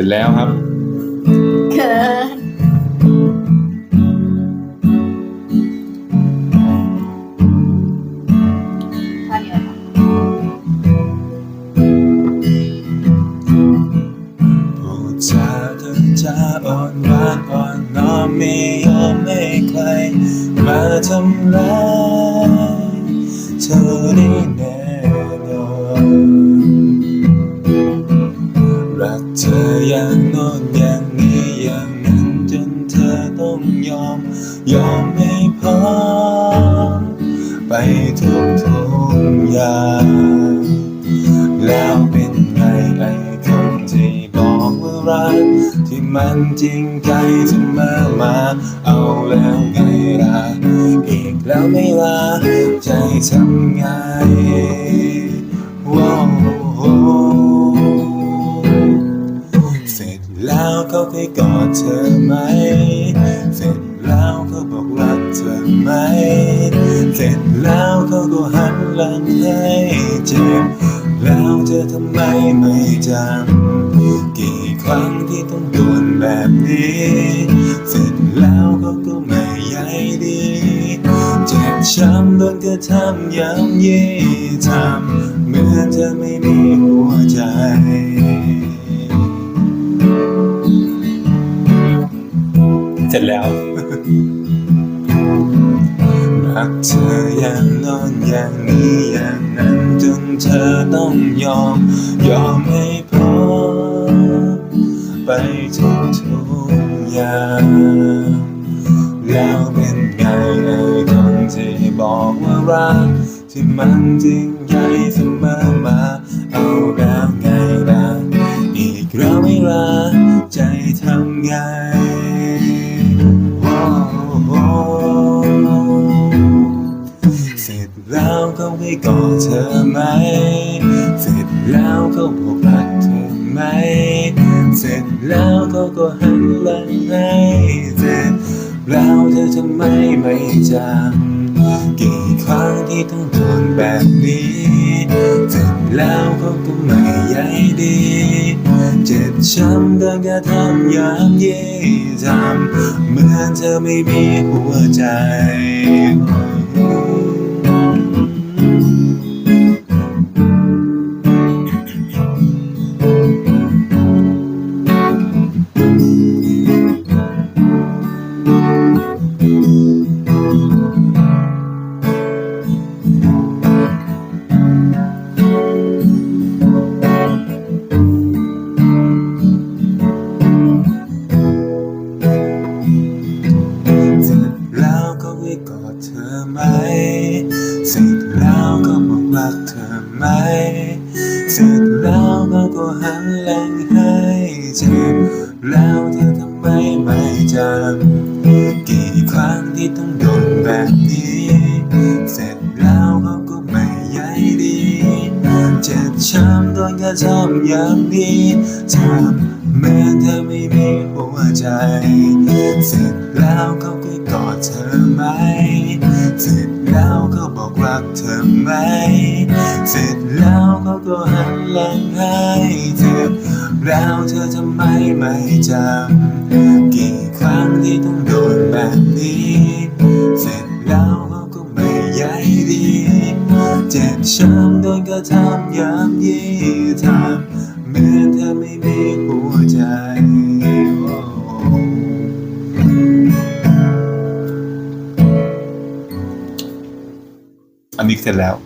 ร็จแล้วครับเขินท่านี้เลยค่ะพูดจาเธอจะอ่อนหวานอ่อนน้อมไม่ยอมให้ใครมาทำร้ายเธอได้แน่นอน เธออย่างโน้นอย่างนี้อย่างนั้นจนเธอต้องยอม ยอมให้พอไปทุกทุกอย่างแล้วเป็นไงไอ้คนที่บอกว่ารักที่มันจริงใจเสมอมาเอาแล้วไงล่ะอีกแล้วไม่ลาใจทำไงว้าว แล้วเขาเคยกอดเธอไหม เสร็จแล้วเขาบอกรักเธอไหม เสร็จแล้วเขาก็หันหลังให้เจ็บ แล้วเธอทำไมไม่จำ กี่ครั้งที่ต้องโดนแบบนี้ เสร็จแล้วเขาก็ไม่ใยดีเจ็บช้ำโดนกระทำย้ำยีทำเหมือนเธอไม่มีหัวใจ ร็จแล้วรักเธออย่างน้นอย่างนี้อย่างนั้นจนเธอต้องยอม ยอมให้พอไปทุกทุกอย่างแล้วเป็นไงไอ้คนที่บอกว่ารักที่มันจริงใจเสมอมา กอดเธอไหม เสร็จแล้วเขาบอกรักเธอไหม เสร็จแล้วเขาก็หันหลังให้เสร็จแล้วเธอทำไมไม่จำกี่ครั้งที่ต้องโดนแบบนี้ เสร็จแล้วเขาก็ไม่ใยดี เจ็บช้ำโดนกระทำย้ำยีทำเหมือนเธอไม่มีหัวใจ กรักเธอไหมเสร็จแล้วเขาก็หันหลังให้เจ็บแล้วเธอทำไมไม่จำกี่ครั้งที่ต้องโดนแบบนี้ เสร็จแล้วเขาก็ไม่ใยดี เจ็บช้ำโดนกระทำอย่างนี้ทำเหมือนเธอไม่มีหัวใจ เสร็จแล้วเขาก็กอดเธอไหม เสร็จแล้วเขาบอกรักเธอไหม เธอทำไมไม่จำกี่ครั้งที่ต้องโดนแบบนี้ เสร็จแล้วเขาก็ไม่ใยดี เจ็บช้ำโดนกระทำย้ำยีทำเหมือนเธอไม่มีหัวใจอันนี้เสร็จแล้ว